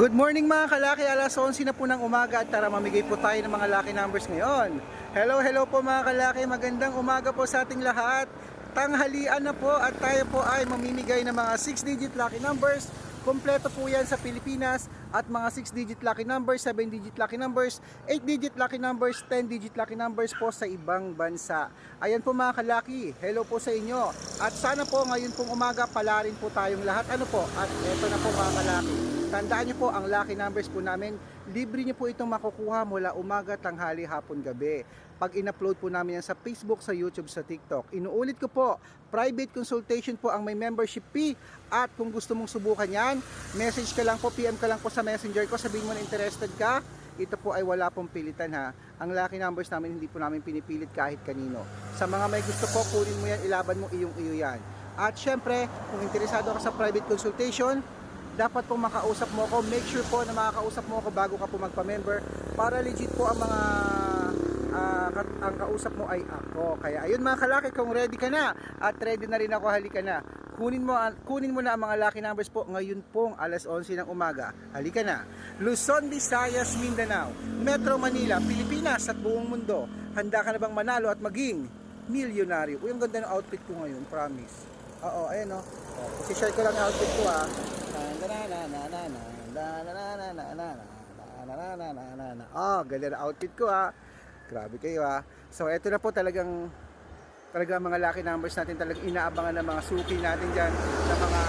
Good morning mga kalaki, alas 11 na po ng umaga at tara mamigay po tayo ng mga lucky numbers ngayon. Hello, hello po mga kalaki, magandang umaga po sa ating lahat. Tanghalian na po at tayo po ay mamimigay ng mga 6-digit lucky numbers. Kompleto po yan sa Pilipinas at mga 6-digit lucky numbers, 7-digit lucky numbers, 8-digit lucky numbers, 10-digit lucky numbers po sa ibang bansa. Ayan po mga kalaki, hello po sa inyo. At sana po ngayon pong umaga pala rin po tayong lahat. Ano po? At eto na po mga kalaki. Tandaan niyo po ang lucky numbers po namin. Libre niyo po itong makukuha mula umaga, tanghali, hapon, gabi. Pag in-upload po namin yan sa Facebook, sa YouTube, sa TikTok. Inuulit ko po, private consultation po ang may membership fee. At kung gusto mong subukan yan, message ka lang po, PM ka lang po sa messenger ko. Sabihin mo na interested ka. Ito po ay wala pong pilitan ha. Ang lucky numbers namin hindi po namin pinipilit kahit kanino. Sa mga may gusto po, kunin mo yan, ilaban mo iyong iyo yan. At syempre, kung interesado ka sa private consultation, dapat po makausap mo ako. Make sure po na makakausap mo ako bago ka po magpa-member para legit po ang mga kat- ang kausap mo ay ako. Kaya ayun mga kalaki, kung ready ka na at ready na rin ako, halika na. Kunin mo, kunin mo na ang mga lucky numbers po ngayon pong alas 11 ng umaga. Halika na. Luzon, Visayas, Mindanao, Metro Manila, Pilipinas at buong mundo. Handa ka na bang manalo at maging milyonaryo? Uy, ang ganda ng outfit ko ngayon, promise. Oo, ayan o. Oh. share ko lang yung outfit ko ah. Oh, ganda na outfit ko ah. Grabe kayo ah. So, eto na po talagang talaga mga lucky numbers natin talagang inaabangan ng mga suki natin dyan ng mga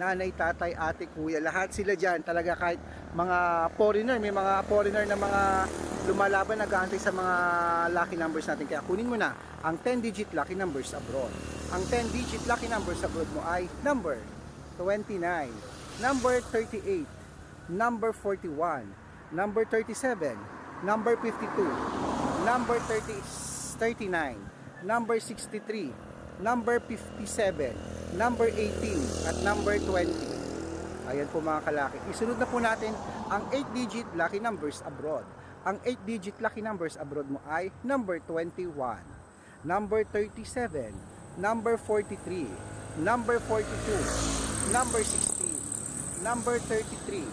nanay, tatay, ate, kuya, lahat sila dyan talaga kahit mga foreigner, may mga foreigner na mga lumalaban nag-aantay sa mga lucky numbers natin kaya kunin mo na ang 10 digit lucky numbers abroad ang 10 digit lucky numbers abroad mo ay number 29 number 38 number 41 number 37 number 52 number 30, 39 number 63 number 57 number 18 at number 20 ayan po mga kalaki. Isunod na po natin ang 8 digit lucky numbers abroad. Ang 8 digit lucky numbers abroad mo ay number 21 number 37 number 43 number 42 number 16 number 33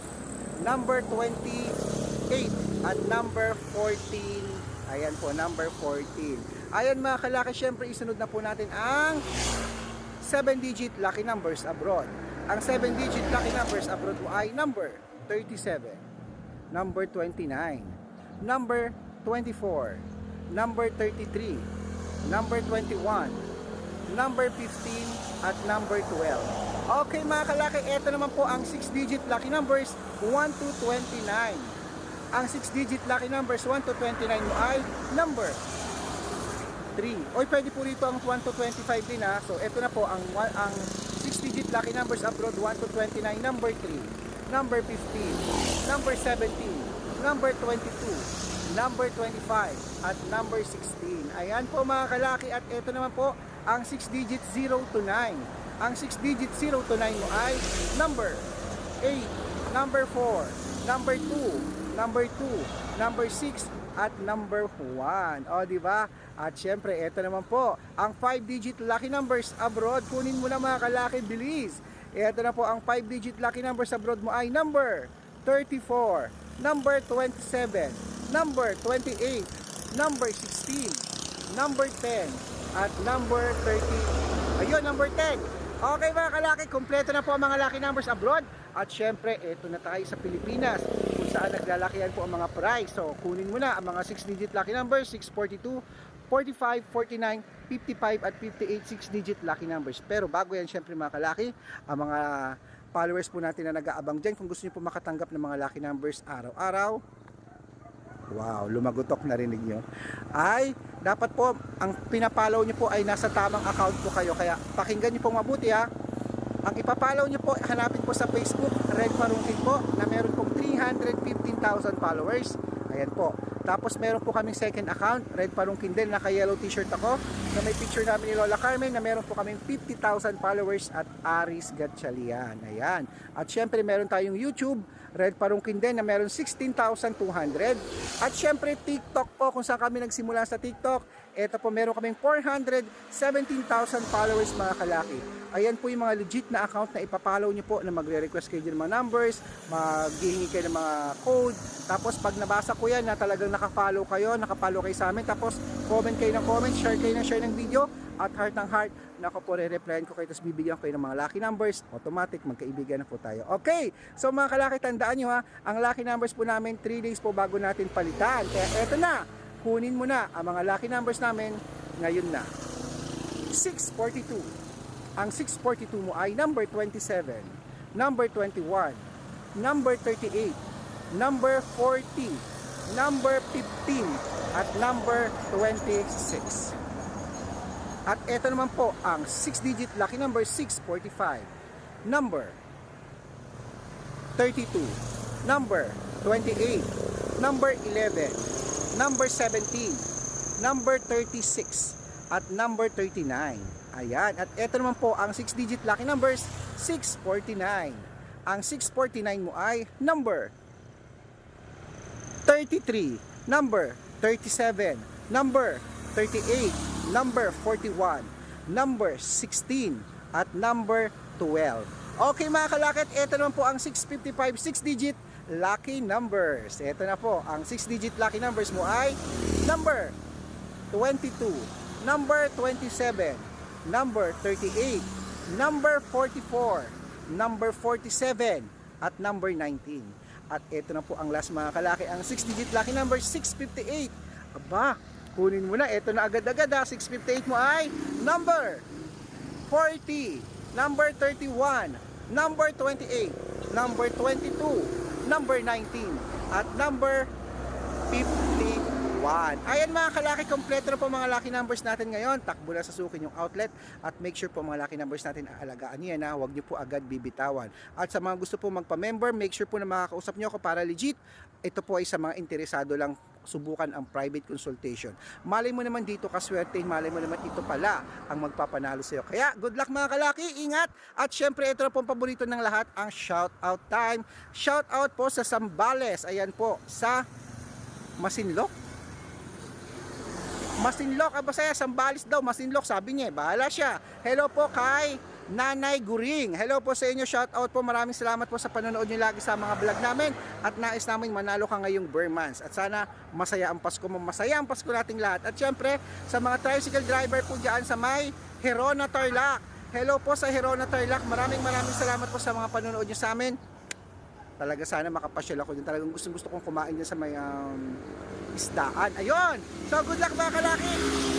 number 28 at number 14 ayan po number 14 ayan mga kalaki syempre isunod na po natin ang 7 digit lucky numbers abroad. Ang 7 digit lucky numbers abroad mo ay number 37 number 29 number 24 number 33 number 21 number 15 at number 12 okay mga kalaki ito naman po ang 6 digit lucky numbers 1 to 29 ang 6 digit lucky numbers 1 to 29 mo ay number 3. Oy, pwede po rito ang 1 to 25 din ha. So, ito na po ang ang 6 digit lucky numbers abroad 1 to 29 number 3, number 15, number 17, number 22, number 25 at number 16. Ayan po mga kalaki at ito naman po ang 6 digit 0 to 9. Ang 6 digit 0 to 9 mo ay number 8, number 4, number 2, number 2, number 6 at number 1. O, di ba? At syempre, ito naman po, ang 5-digit lucky numbers abroad. Kunin mo na mga kalaki, bilis. Ito na po, ang 5-digit lucky numbers abroad mo ay number 34, number 27, number 28, number 16, number 10, at number 30. Ayun, number 10. Okay mga kalaki, kompleto na po ang mga lucky numbers abroad. At syempre, ito na tayo sa Pilipinas kung saan naglalakihan po ang mga price. So, kunin mo na ang mga 6-digit lucky numbers, 642, 45, 49, 55 at 58 6-digit lucky numbers. Pero bago yan, syempre mga kalaki, ang mga followers po natin na nag-aabang dyan, kung gusto niyo po makatanggap ng mga lucky numbers araw-araw, Wow, lumagutok narinig nyo. Ay, dapat po, ang pinapalaw nyo po ay nasa tamang account po kayo. Kaya pakinggan nyo pong mabuti ha. Ang ipapalaw nyo po, hanapin po sa Facebook, Red Marungkin po, na meron pong 315,000 followers. Ayan po. Tapos meron po kaming second account, Red Parungkin din, naka-yellow t-shirt ako, na may picture namin ni Lola Carmen, na meron po kaming 50,000 followers at Aris Gatchalian. Ayan. At syempre meron tayong YouTube, Red Parungkin din, na meron 16,200. At syempre TikTok po, kung saan kami nagsimula sa TikTok, eto po meron kaming 417,000 followers mga kalaki. Ayan po yung mga legit na account na ipapollow nyo po na magre-request kayo ng mga numbers, maghihingi kayo ng mga code. Tapos pag nabasa ko yan na talagang nakafollow kayo, nakafollow kayo sa amin, tapos comment kayo ng comment, share kayo ng share ng video, at heart ng heart, nako po re-replyan ko kayo, tapos bibigyan ko kayo ng mga lucky numbers, automatic, magkaibigan na po tayo. Okay, so mga kalaki, tandaan nyo ha, ang lucky numbers po namin, 3 days po bago natin palitan. Kaya eto na, kunin mo na ang mga lucky numbers namin ngayon na. 642. Ang 642 mo ay number 27, number 21, number 38, number 40, number 15, at number 26. At ito naman po ang 6-digit lucky number 645, number 32, number 28, number 11, number 17, number 36, at number 39. Ayan. At ito naman po ang 6-digit lucky numbers 649. Ang 649 mo ay number 33, number 37, number 38, number 41, number 16, at number 12. Okay mga kalakit, ito naman po ang 655 6-digit lucky numbers. Ito na po, ang 6-digit lucky numbers mo ay number 22, number 27, number 38, number 44, number 47, at number 19. At ito na po ang last mga kalaki, ang 6-digit lucky number 658. Aba, kunin mo na, ito na agad-agad ha, 658 mo ay number 40, number 31, number 28, number 22, number 19, at number 51. Ayan mga kalaki, kompleto na po mga lucky numbers natin ngayon. Takbo na sa sukin yung outlet at make sure po mga lucky numbers natin aalagaan niya na huwag niyo po agad bibitawan. At sa mga gusto po magpa-member, make sure po na makakausap niyo ako para legit. Ito po ay sa mga interesado lang subukan ang private consultation. Malay mo naman dito kaswerte, malay mo naman ito pala ang magpapanalo sa iyo. Kaya good luck mga kalaki, ingat. At syempre ito na po ang paborito ng lahat, ang shout out time. Shout out po sa Sambales, ayan po, sa Masinlok. Masinlok, ah, basta Sambales daw, Masinlok, sabi niya, eh, bahala siya. Hello po kay Nanay Guring. Hello po sa inyo, shout out po. Maraming salamat po sa panonood niyo lagi sa mga vlog namin at nais namin manalo ka ngayong Burmans. At sana masaya ang Pasko mo, masaya ang Pasko nating lahat. At syempre, sa mga tricycle driver po dyan sa may Herona Tarlac. Hello po sa Herona Tarlac. Maraming maraming salamat po sa mga panonood niyo sa amin. Talaga sana makapasyal ako dyan. Talagang gustong gusto kong kumain dyan sa may um, isdaan. Ayun! So good luck mga kalaki!